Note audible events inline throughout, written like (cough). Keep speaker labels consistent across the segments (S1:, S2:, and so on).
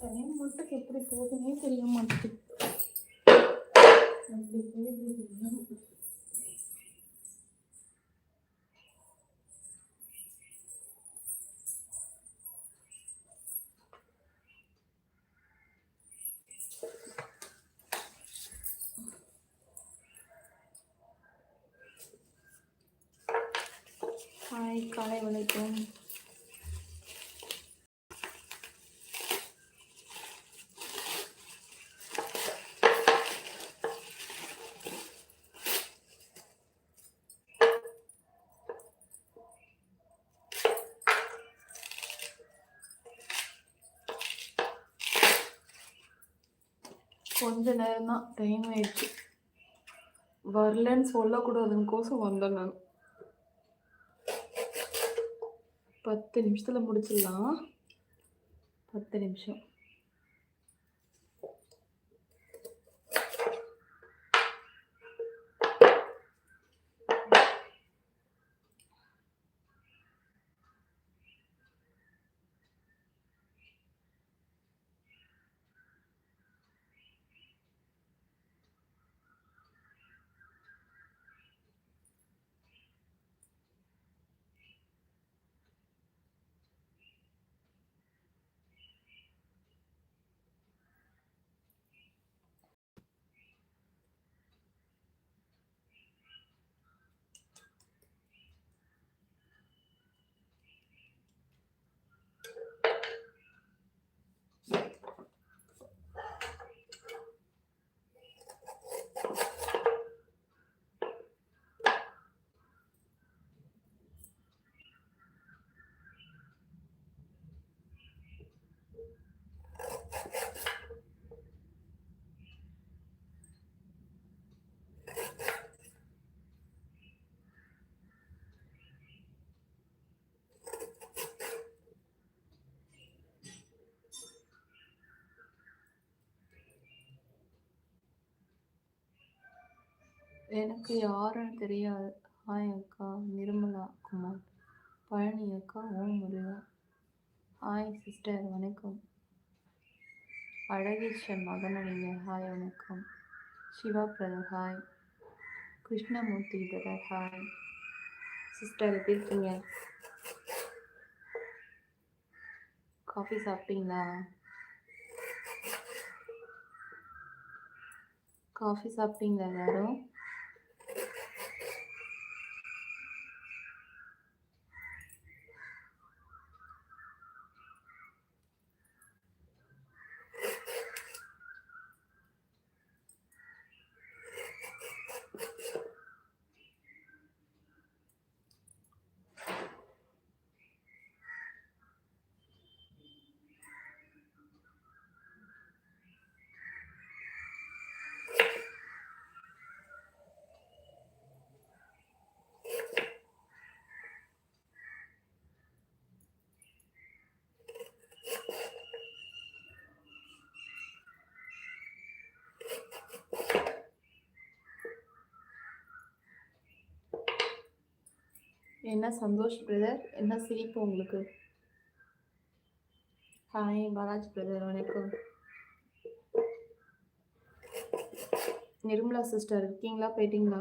S1: Time மட்டும் எப்படி போகுதுன்னே தெரிய காலை வணக்கம். கொஞ்ச நேரம் தான் டைம் ஆயிடுச்சு. வரலன்னு சொல்லக்கூடாதுன்னுக்கோசம் வந்தேன் நான். பத்து நிமிஷத்தில் முடிச்சிடலாம். பத்து நிமிஷம். எனக்கு யாருன்னு தெரியாது. ஹாய் அக்கா நிர்மலா குமார் பழனி அக்கா ஓம் முருகா. ஹாய் சிஸ்டர் வணக்கம். அழகேஷன் மகனடிங்க ஹாய் வணக்கம். Siva brother hi. Krishnamurthy brother hi. Sister எப்படி இருக்கீங்க? காஃபி சாப்பிட்டீங்களா? காஃபி சாப்பிட்டீங்களா எல்லாரும்? என்ன சந்தோஷ் பிரதர் என்ன சிரிப்பு உங்களுக்கு? ஹாய் பாலாஜ் பிரதர் வணக்கம். நிர்மலா சிஸ்டர் இருக்கீங்களா? போயிட்டீங்களா?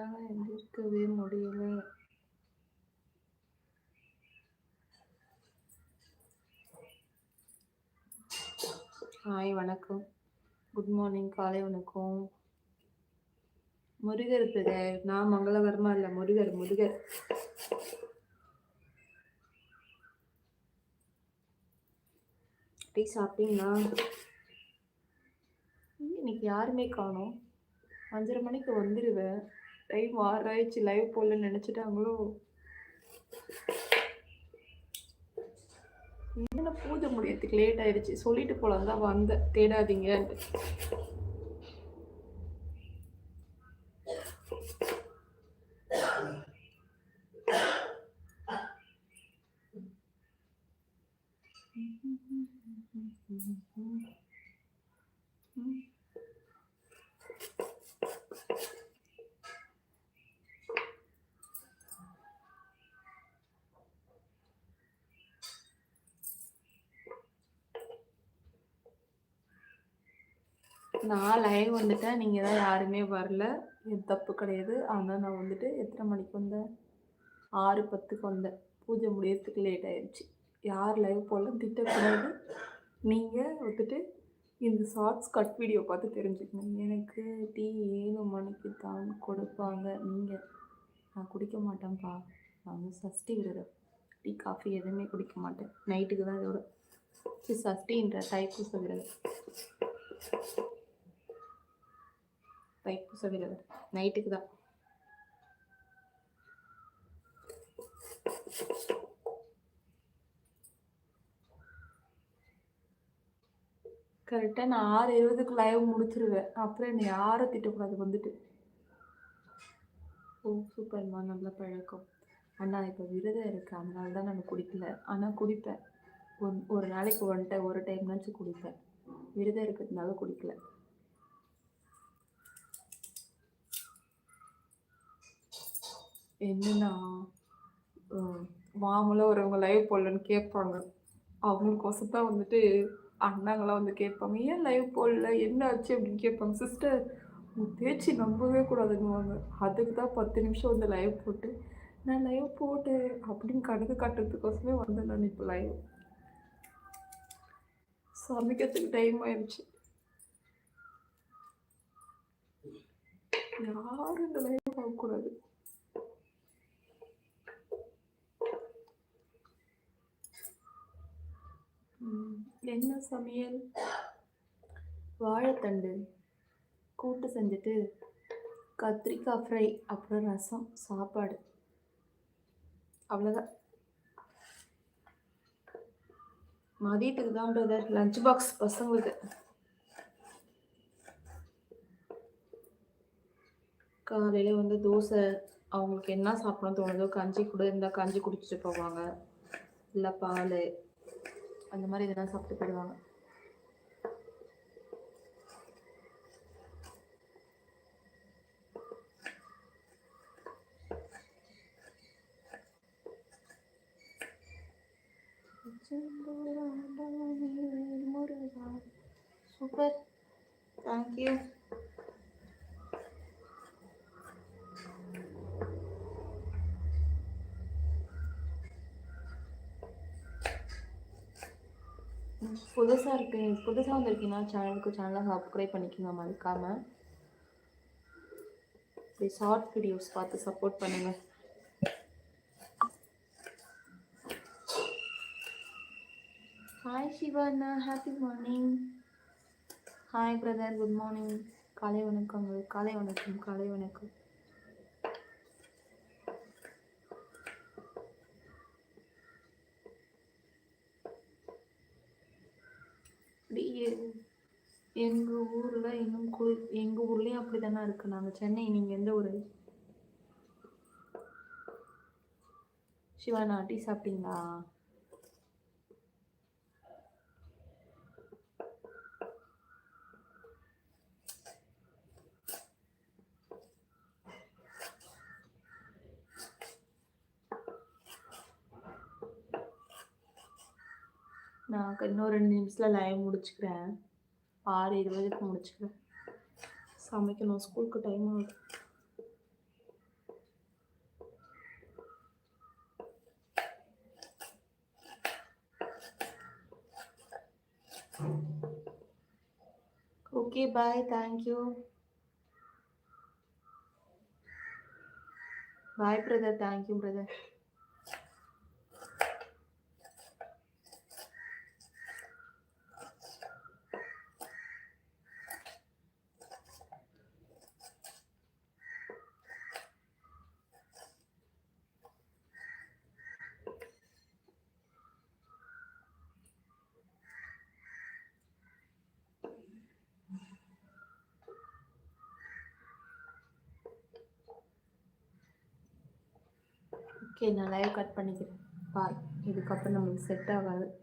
S1: என்னால் எந்திரிக்கவே முடியல. ஹாய் வணக்கம். குட் மார்னிங் காலை வணக்கம். முருகர் பிரதர் நான் மங்களவர்மா இல்லை முருகர் முருகர். டீ சாப்பிட்டீங்களா? இன்னைக்கு யாருமே காணும். அஞ்சரை மணிக்கு வந்துடுவேன் டைம் ஆறாயிடுச்சு லைவ் போடலன்னு நினச்சிட்டாங்களோ? என்ன பூஜை முடியறதுக்கு லேட் ஆயிடுச்சு? சொல்லிட்டு போலாம் தான் வந்தேன் தேடாதீங்கன்ட்டு (laughs) (laughs) நான் லைவ் வந்துட்டேன். நீங்கள் தான் யாருமே வரல. இது தப்பு கிடையாது. ஆனால் நான் வந்துட்டு எத்தனை மணிக்கு வந்தேன்? ஆறு பத்துக்கு வந்தேன். பூஜை முடியறதுக்கு லேட் ஆயிடுச்சு யார் லைவ் போடலாம் திட்டக்கூடாது. நீங்கள் வந்துட்டு இந்த ஷார்ட்ஸ் கட் வீடியோ பார்த்து தெரிஞ்சுக்கணும் எனக்கு டீ ஏழு மணிக்கு தான் கொடுப்பாங்க. நீங்கள் நான் குடிக்க மாட்டேன்ப்பா நான் வந்து சஷ்டி விரதம். டீ காஃபி எதுவுமே குடிக்க மாட்டேன். நைட்டுக்கு தான் இதோட. சஷ்டின்ற தைப்பூச விரதம் தைப்பூச விரதம் நைட்டுக்கு தான். கரெக்டாக நான் ஆறு இருபதுக்கு லைவ் முடிச்சிருவேன். அப்புறம் என்னை யாரும் திட்டக்கூடாது வந்துட்டு. ஓ சூப்பர்மா நல்ல பழக்கம். அண்ணா இப்போ விரதம் இருக்கு. அதனால தான் நான் குடிக்கல. ஆனால் குடிப்பேன். ஒன் ஒரு நாளைக்கு ஒன் டைம் ஒரு டைம்னாச்சும் குடிப்பேன். விரதம் இருக்கிறதுனால குடிக்கல. என்னன்னா மாமூலாக ஒருவங்க லைவ் போடலன்னு கேட்பாங்க. அவங்களுக்கோசம் தான் வந்துட்டு அண்ணாங்களாம் வந்து கேட்பாங்க ஏன் லைவ் போடல? என்ன ஆச்சு? அப்படின்னு கேட்பாங்க. சிஸ்டர் உன் பேச்சு நம்பவே கூடாதுங்குவாங்க அதுக்கு தான் பத்து நிமிஷம் வந்து லைவ் போட்டு நான் லைவ் போட்டேன் அப்படின்னு கணக்கு காட்டுறதுக்கோசமே வந்தேன் நான் இப்போ லைவ் சமைக்கிறதுக்கு டைம் ஆயிடுச்சு யாரும் இந்த லைவ் பார்க்கக்கூடாது. என்ன சமையல்? வாழைத்தண்டு. கூட்டு செஞ்சுட்டு கத்திரிக்காய் ஃப்ரை அப்புறம் ரசம் சாப்பாடு. அவ்வளோதான் மதியத்துக்கு தான் பிரதர் லஞ்ச் பாக்ஸ் பசங்களுக்கு. காலையில் வந்து தோசை. அவங்களுக்கு என்ன சாப்பிடணும் தோணுதோ கஞ்சி கூட. இருந்தால் கஞ்சி குடிச்சிட்டு போவாங்க. இல்லை பால். அந்த மாதிரி இதெல்லாம் சாப்பிட்டு போயிடுவாங்க. சூப்பர். தேங்க்யூ புதுசாக இருக்கு. புதுசாக வந்திருக்கீங்கன்னா சேனலுக்கு சேனலாக சப்ஸ்கிரைப் பண்ணிக்கோங்க மறக்காம. இப்படி ஷார்ட் வீடியோஸ் பார்த்து சப்போர்ட் பண்ணுங்கள் hi Sivanna happy morning hi brother good morning காலை வணக்கம். காலை வணக்கம். காலை வணக்கம். அப்படியே எங்கள் ஊரில் இன்னும் குளிர் எங்கள் ஊர்லேயும் அப்படி தானே இருக்கு. நாங்கள் சென்னை நீங்கள் எந்த ஊர்? சிவா நான் டீ சாப்பிட்டீங்களா? நான் இன்னும் ரெண்டு நிமிஷத்தில் லைவ் முடிச்சுக்கிறேன். ஆறு இருபதுக்கு முடிச்சுக்கிறேன். சமைக்கணும். ஸ்கூலுக்கு டைம் ஆகுது. Okay bye thank you bye brother thank you brother okay நான் லைவ் கட் பண்ணிக்கிறேன். பாய். இதுக்கப்புறம் நம்மளுக்கு செட் ஆகாது.